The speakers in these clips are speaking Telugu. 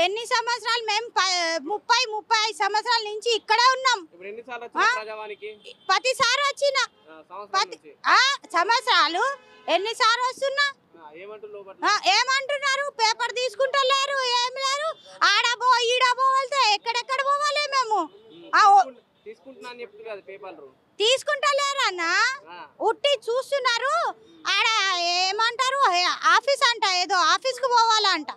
ఎన్ని సంవత్సరాలు మేము ముప్పై ముప్పై ఐదు సంవత్సరాల నుంచి ఇక్కడే ఉన్నాం. ప్రతిసారి వచ్చిన. సంవత్సరాలు ఎన్నిసార్లు వస్తున్నా? ఏమంటారు లోపల? ఆ, ఏమంటున్నారు? పేపర్ తీసుకుంటలేరు ఏం లేరు. ఆడబో ఈడబో వెళ్తే ఎక్కడెక్కడ పోవాలి మేము? అన్న? ఆ, ఉట్టి చూస్తున్నారు. ఆడ ఏమంటారు? ఆఫీస్ అంట ఏదో ఆఫీస్కి పోవాలంట.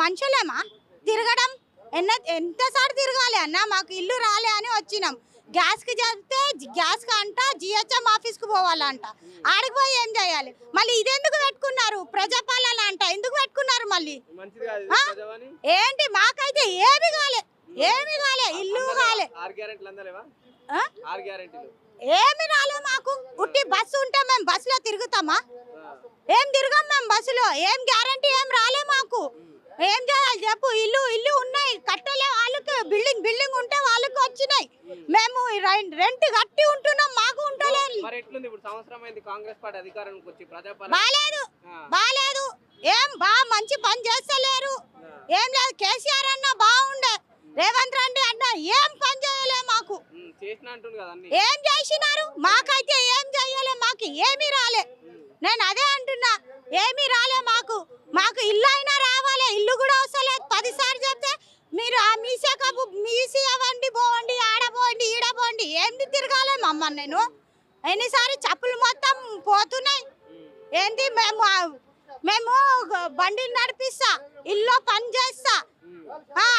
మనుషులేమా తిరగడం? ఎన్న ఎంతసారి తిరగాలి అన్న? మాకు ఇల్లు రాలే అని వచ్చినాం. గ్యాస్కి చెప్తే గ్యాస్కి అంట జిహెచ్ఎం ఆఫీస్కి పోవాలంట. ఆడికి పోయి ఏం చేయాలి? మళ్ళీ ఇదెందుకు పెట్టుకున్నారు? ప్రజాపాలన అంట. ఎందుకు పెట్టుకున్నారు మళ్ళీ? ఏంటి? మాకైతే ఏమి కాలే. ఏమి కాలే. ఇల్లు కాలే. ఏమి రాలే మాకు. ఉట్టి బస్సు ఉంటే మేము బస్సులో తిరుగుతామా. ఏం తిరగం మేము బస్సులో? ఏం గ్యారంటీ ఏం రాలే మాకు. ఏం చేయాలి చెప్పు? ఇల్లు ఇల్లు ఉన్నాయి. కట్టలే వాళ్ళకి. బిల్డింగ్ బిల్డింగ్ ఉంటే వాళ్ళకి వచ్చినాయి. మేము రెంట్ కట్టి ఉంటున్నాం. మాకు ఉంటలేదు. బాలేదు. బాలేదు. ఏం బా మంచి పని చేస్తలేరు. ఏం లేదు. కేసీఆర్ అన్న బాగుండే. రేవంత్ రెడ్డి అన్న ఏం పని చేయలే మాకు. ఏం చేసినారు? మాకైతే ఏం చేయలే. మాకు ఏమీ రాలే. నేను అదే అంటున్నా. ఏమీ రాలే మాకు. మాకు ఇల్లు అయినా రావాలి. ఇల్లు కూడా వస్తలేదు పదిసార్లు చెప్తే మీరు ఆ మీసే కబు మీసి అవ్వండి పోండి ఆడబోండి ఈడబోండి ఏంది ఏంటి తిరగాలి మమ్మల్ని నేను? ఎన్నిసార్లు చెప్పులు మొత్తం పోతున్నాయి. ఏంటి మేము మేము బండిని బండి నడిపిస్తా ఇల్లు పని చేస్తా.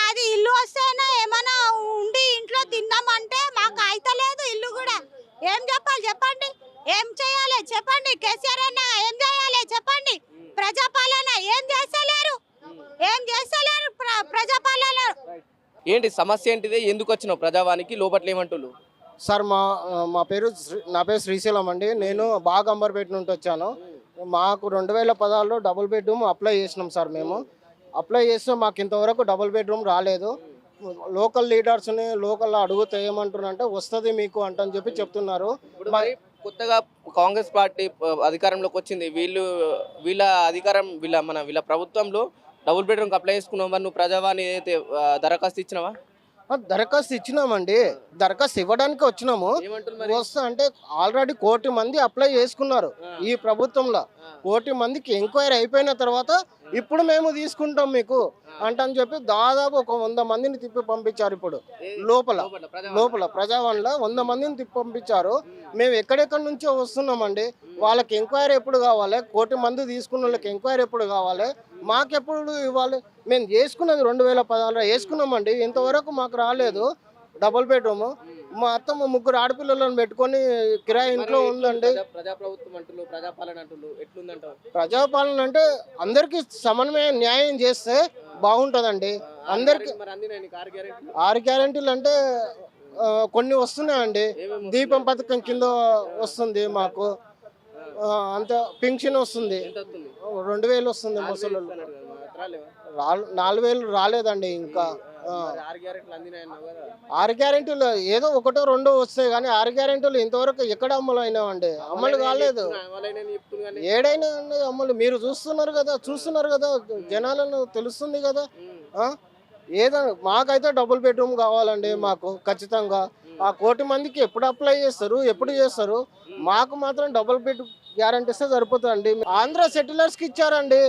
అది ఇల్లు వస్తేనే ఏమైనా ఉండి ఇంట్లో తిన్నామంటే మాకు అయితలేదు ఇల్లు కూడా. ఏం చెప్పాలి చెప్పండి? ఏం చేయాలి? చెప్పండి. కేసీఆర్ అన్న ఏం చేయాలి? చెప్పండి. ప్రజాపాలన ఏం చేస్తలేరు? ఏం చేస్తలేరు ప్ర- ప్రజాపాలన? ఏంటి సమస్య ఏంటిది? ఎందుకు వచ్చినావు ప్రజావానికి? లోపట్ల ఏమంటుళ్ళు సార్ మా మా పేరు నా పేరు శ్రీశైలం అండి. నేను బాగా అంబర్పేట నుండి వచ్చాను. మాకు రెండు వేల పదహారులో డబుల్ బెడ్రూమ్ అప్లై చేసినాం సార్ మేము. అప్లై చేస్తే మాకు ఇంతవరకు డబుల్ బెడ్రూమ్ రాలేదు. లోకల్ లీడర్స్ని లోకల్ అడుగుతే ఏమంటున్నారంటే వస్తుంది మీకు అంటని చెప్పి చెప్తున్నారు. మరి కొత్తగా కాంగ్రెస్ పార్టీ అధికారంలోకి వచ్చింది. వీళ్ళు వీళ్ళ అధికారం వీళ్ళ మన వీళ్ళ ప్రభుత్వంలో డబుల్ బెడ్రూమ్ అప్లై చేసుకున్నావు? నువ్వు ప్రజావాణి ఏదైతే దరఖాస్తు ఇచ్చినావా? దరఖాస్తు ఇచ్చినామండి. దరఖాస్తు ఇవ్వడానికి వచ్చినాము. వస్తా అంటే ఆల్రెడీ కోటి మంది అప్లై చేసుకున్నారు ఈ ప్రభుత్వంలో. కోటి మందికి ఎంక్వైరీ అయిపోయిన తర్వాత ఇప్పుడు మేము తీసుకుంటాం మీకు. అంటని చెప్పి దాదాపు ఒక వంద మందిని తిప్పి పంపించారు ఇప్పుడు. లోపల. లోపల ప్రజావాణి. లోపల ప్రజావాణిలో వంద మందిని తిప్పి పంపించారు. మేము ఎక్కడెక్కడి నుంచో వస్తున్నామండి. వాళ్ళకి ఎంక్వైరీ ఎప్పుడు కావాలి? కోటి మంది తీసుకున్న వాళ్ళకి ఎంక్వైరీ ఎప్పుడు కావాలి? మాకెప్పుడు ఇవ్వాలి? మేము చేసుకున్నది రెండు వేల పదహారులో వేసుకున్నామండి ఇంతవరకు మాకు రాలేదు. Double bedroom. మా అత్తమ్మ ముగ్గురు ఆడపిల్లలను పెట్టుకొని కిరాయి ఇంట్లో ఉందండి. ప్రజా- ప్రజాప్రభుత్వం అంటున్నారు ప్రజాపాలన అంటున్నారు ఎట్లుందంటావు ప్రజాపాలన అంటే అందరికి సమన్వయం న్యాయం చేస్తే బాగుంటుందండి. అందరికి ఆరు గ్యారెంటీలు? అంటే కొన్ని వస్తున్నాయండి. దీపం పథకం కింద వస్తుంది మాకు. అంత పింఛన్ వస్తుంది. రెండు వేలు వస్తుంది ముసలు? నాలుగు వేలు రాలేదండి ఇంకా. ఆరు గ్యారెంటీలు ఏదో ఒకటో రెండో వస్తాయి కానీ ఆరు గ్యారెంటీలు ఇంతవరకు ఎక్కడ అమలు అయినామండి అమలు కాలేదు. ఏడైనా అమలు. మీరు చూస్తున్నారు కదా చూస్తున్నారు కదా జనాలను తెలుస్తుంది కదా? ఏదైనా మాకైతే డబుల్ బెడ్రూమ్ కావాలండి మాకు ఖచ్చితంగా. ఆ కోటి మందికి ఎప్పుడు అప్లై చేస్తారు ఎప్పుడు చేస్తారు? మాకు మాత్రం డబుల్ బెడ్ గ్యారంటీ ఇస్తే సరిపోతుందండి. ఆంధ్ర సెటిలర్స్కి ఇచ్చారండి.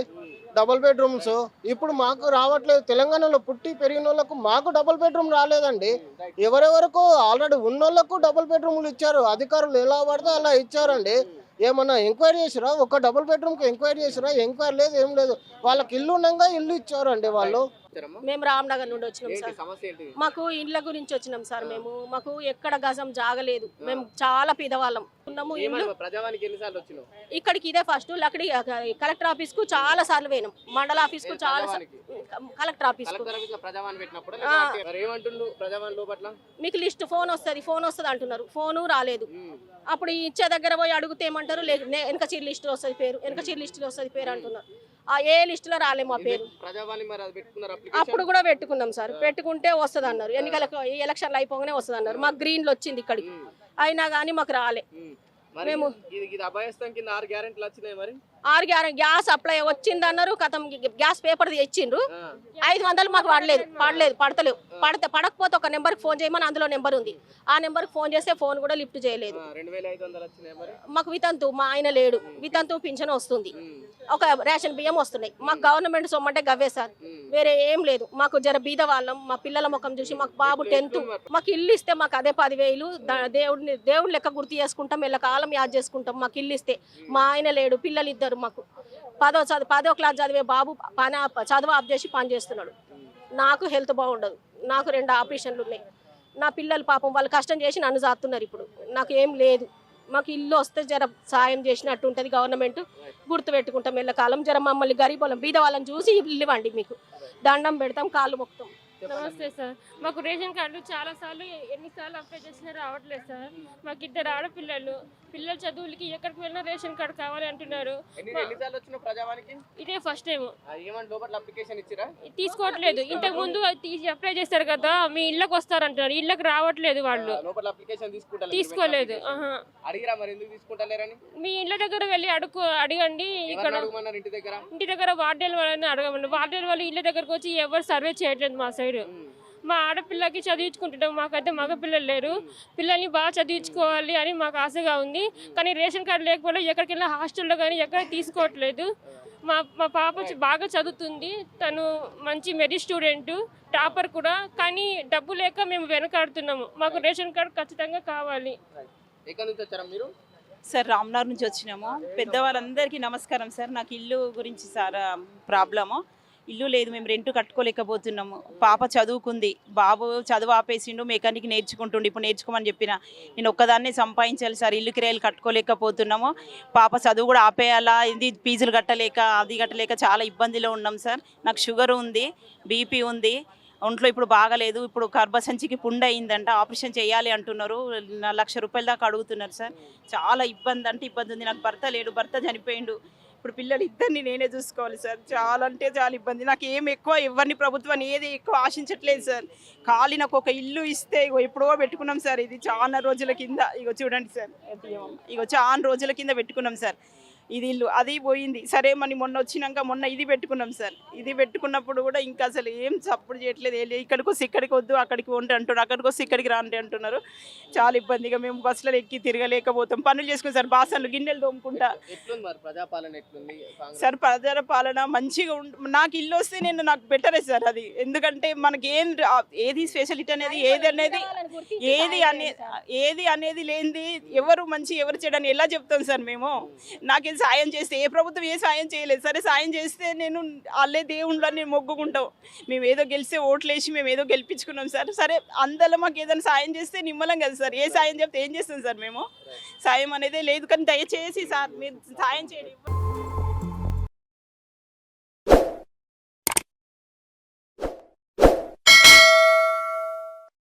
Double bedrooms. ఇప్పుడు మాకు రావట్లేదు. తెలంగాణలో పుట్టి పెరిగిన వాళ్ళకు మాకు డబుల్ బెడ్రూమ్ రాలేదండి. ఎవరెవరకు ఆల్రెడీ ఉన్న డబుల్ బెడ్రూమ్లు ఇచ్చారు. అధికారులు ఎలా పడితే అలా ఇచ్చారండి. ఏమన్నా ఎంక్వైరీ చేసిరా? ఒక డబుల్ బెడ్రూమ్కి ఎంక్వైరీ చేసిరా? ఎంక్వైరీ లేదు ఏం లేదు. వాళ్ళకి ఇల్లు ఉండగా ఇల్లు ఇచ్చారండి వాళ్ళు. మేము రామ్నగర్ నుండి వచ్చినాం సార్. మాకు ఇండ్ల గురించి వచ్చినాం సార్ మేము. మాకు ఎక్కడ గజం జాగలేదు. మేము చాలా పేదవాళ్ళం. ఉన్నాము ఇల్లు ఇక్కడికి ఇదే ఫస్ట్ లక్కడి కలెక్టర్ ఆఫీస్కు చాలా సార్లు పోయినాం. మండల ఆఫీస్కు చాలా కలెక్టర్ ఆఫీస్ మీకు లిస్ట్ ఫోన్ వస్తుంది ఫోన్ వస్తుంది అంటున్నారు. ఫోను రాలేదు. అప్పుడు ఇచ్చే దగ్గర పోయి అడిగితే ఏమంటారు? వెనక చీర లిస్ట్ వస్తుంది పేరు వెనక చీర లిస్ట్ వస్తుంది పేరు అంటున్నారు. ఏ లిస్టులో రాలే మా పేరు. అప్పుడు కూడా పెట్టుకున్నాం సార్. పెట్టుకుంటే వస్తుంది అన్నారు ఎన్నికలకు ఎలక్షన్లు అయిపోగానే వస్తుంది అన్నారు మాకు గ్రీన్లు వచ్చింది ఇక్కడికి. అయినా కానీ మాకు రాలే. మేము- అభయస్థం కింద ఆరు గ్యారెంటీలు వచ్చినాయి మరి? ఆరు గ్యాస్ అప్లై వచ్చింది అన్నారు కథం గ్యాస్ పేపర్ ఇచ్చిండ్రు. ఐదు వందలు మాకు పడలేదు పడలేదు పడతలేవు. పడితే పడకపోతే ఒక నెంబర్కి ఫోన్ చేయమని అందులో నెంబర్ ఉంది. ఆ నెంబర్కి ఫోన్ చేస్తే ఫోన్ కూడా లిఫ్ట్ చేయలేదు. మాకు వితంతు మా ఆయన లేడు. వితంతు పింఛన్ వస్తుంది. ఒక రేషన్ బియ్యం వస్తున్నాయి. మాకు గవర్నమెంట్ సొమ్మంటే గవ్వే సార్. వేరే ఏం లేదు. మాకు జర బీద వాళ్ళం మా పిల్లల ముఖం చూసి మాకు బాబు టెన్త్. మాకు ఇల్లు ఇస్తే మాకు అదే పదివేలు దేవుడిని దేవుడి లెక్క గుర్తు చేసుకుంటాం ఎల్ల కాలం యాద్ చేసుకుంటాం మాకు ఇల్లు ఇస్తే. మా ఆయన లేడు పిల్లలు ఇద్దరు మాకు. పదో చదువు పదో క్లాస్ చదివే బాబు పని చదువు ఆఫ్ చేసి పని చేస్తున్నాడు. నాకు హెల్త్ బాగుండదు. నాకు రెండు ఆపరేషన్లు ఉన్నాయి. నా పిల్లలు పాపం వాళ్ళు కష్టం చేసి నన్ను సాస్తున్నారు ఇప్పుడు. నాకు ఏం లేదు. మాకు ఇల్లు వస్తే జర సాయం చేసినట్టు ఉంటుంది గవర్నమెంట్. గుర్తు పెట్టుకుంటాం. ఎల్లకాలం జర మమ్మల్ని గరీబ్ బీద వాళ్ళని చూసి ఇల్లు ఇవ్వండి మీకు. దండం పెడతాం కాళ్ళు మొక్కుతాం. నమస్తే సార్. మాకు రేషన్ కార్డు చాలా సార్లు ఎన్నిసార్లు అప్లై చేసినా రావట్లేదు సార్. మాకు ఇద్దరు ఆడపిల్లలు పిల్లల చదువులకి ఎక్కడికి వెళ్ళినా రేషన్ కార్డు కావాలి అంటున్నారు. ఇదే ఫస్ట్ టైం తీసుకోవట్లేదు. ఇంతకు ముందు అప్లై చేస్తారు కదా మీ ఇళ్ళకి వస్తారంటున్నారు ఇళ్ళకి రావట్లేదు వాళ్ళు. తీసుకోలేదు. మీ ఇళ్ళ దగ్గర వెళ్ళి అడుగు అడగండి. ఇక్కడ దగ్గర? ఇంటి దగ్గర వార్డెన్ వాళ్ళని అడగమండి వార్డెన్ వాళ్ళు ఇళ్ళ దగ్గరకు వచ్చి ఎవరు సర్వే చేయట్లేదు మా సైడ్ మా ఆడపిల్లకి చదివించుకుంటున్నాం మాకైతే మగ పిల్లలు లేరు. పిల్లల్ని బాగా చదివించుకోవాలి అని మాకు ఆశగా ఉంది. కానీ రేషన్ కార్డు లేకపోతే ఎక్కడికి వెళ్ళినా హాస్టల్లో కానీ ఎక్కడ తీసుకోవట్లేదు. మా మా పాప బాగా చదువుతుంది. తను మంచి మెరి స్టూడెంట్ టాపర్ కూడా. కానీ డబ్బు లేక మేము వెనకాడుతున్నాము. మాకు రేషన్ కార్డు ఖచ్చితంగా కావాలి. మీరు? సార్ రామ్నగర్ నుంచి వచ్చినాము. పెద్దవాళ్ళందరికీ నమస్కారం సార్. నాకు ఇల్లు గురించి సార్ ప్రాబ్లము. ఇల్లు లేదు మేము రెంట్ కట్టుకోలేకపోతున్నాము. పాప చదువుకుంది బాబు చదువు ఆపేసిండు మెకానిక్ నేర్చుకుంటుండు ఇప్పుడు నేర్చుకోమని చెప్పిన. నేను ఒక్కదాన్నే సంపాదించాలి సార్ ఇల్లు కిరాయిలు కట్టుకోలేకపోతున్నాము. పాప చదువు కూడా ఆపేయాలా ఇది ఫీజులు కట్టలేక అది కట్టలేక చాలా ఇబ్బందిలో ఉన్నాం సార్. నాకు షుగర్ ఉంది బీపీ ఉంది ఒంట్లో ఇప్పుడు బాగలేదు ఇప్పుడు గర్భసంచికి పుండ్ అయిందంట ఆపరేషన్ చేయాలి అంటున్నారు లక్ష రూపాయల దాకా అడుగుతున్నారు సార్. చాలా ఇబ్బంది అంటే ఇబ్బంది ఉంది నాకు భర్త లేడు భర్త చనిపోయిండు. ఇప్పుడు పిల్లలు ఇద్దరిని నేనే చూసుకోవాలి సార్. చాలా అంటే చాలా ఇబ్బంది. నాకు ఏం ఎక్కువ ఎవరిని ప్రభుత్వాన్ని ఏది ఎక్కువ ఆశించట్లేదు సార్. ఖాళీ నాకు ఒక ఇల్లు ఇస్తే ఇగో ఎప్పుడో పెట్టుకున్నాం సార్. ఇది చాలా రోజుల కింద. ఇగో చూడండి సార్. ఇగో చాలా రోజుల కింద పెట్టుకున్నాం సార్. ఇది ఇల్లు అది పోయింది. సరే మరి మొన్న వచ్చినాక మొన్న ఇది పెట్టుకున్నాం సార్. ఇది పెట్టుకున్నప్పుడు కూడా ఇంకా అసలు ఏం సపోర్ట్ చేయట్లేదు. ఇక్కడికి వస్తే ఇక్కడికి వద్దు అక్కడికి వండి అంటున్నారు. అక్కడికి వస్తే ఇక్కడికి రాండి అంటున్నారు. చాలా ఇబ్బందిగా మేము బస్సులో ఎక్కి తిరగలేకపోతాం. పనులు చేసుకుని సార్ బాసన్లు గిన్నెలు తోముకుంటా. ఎట్లుంది మరి ప్రజాపాలన ఎట్లుంది? కాంగ్రెస్ సార్ ప్రజల పాలన మంచిగా ఉండ నాకు ఇల్లు వస్తే నేను నాకు బెటరే సార్ అది. ఎందుకంటే మనకి ఏం ఏది స్పెషాలిటీ అనేది ఏది అనేది ఏది అనే ఏది అనేది లేనిది ఎవరు మంచి ఎవరు చెడని ఎలా చెప్తాం సార్ మేము? నాకేం సాయం చేస్తే ఏ ప్రభుత్వం ఏ సాయం చేయలేదు. సరే సాయం చేస్తే నేను వాళ్ళే దేవుళ్ళని మొగ్గుకుంటాం మేము ఏదో గెలిస్తే ఓట్లేసి మేము ఏదో గెలిపించుకున్నాం సార్. సరే అందరూ మాకు ఏదైనా సాయం చేస్తే నిమ్మలం కదా సార్. ఏ సాయం చెప్తే ఏం చేస్తాం సార్ మేము? సాయం అనేది లేదు. కానీ దయచేసి సార్ మీరు సాయం చేయండి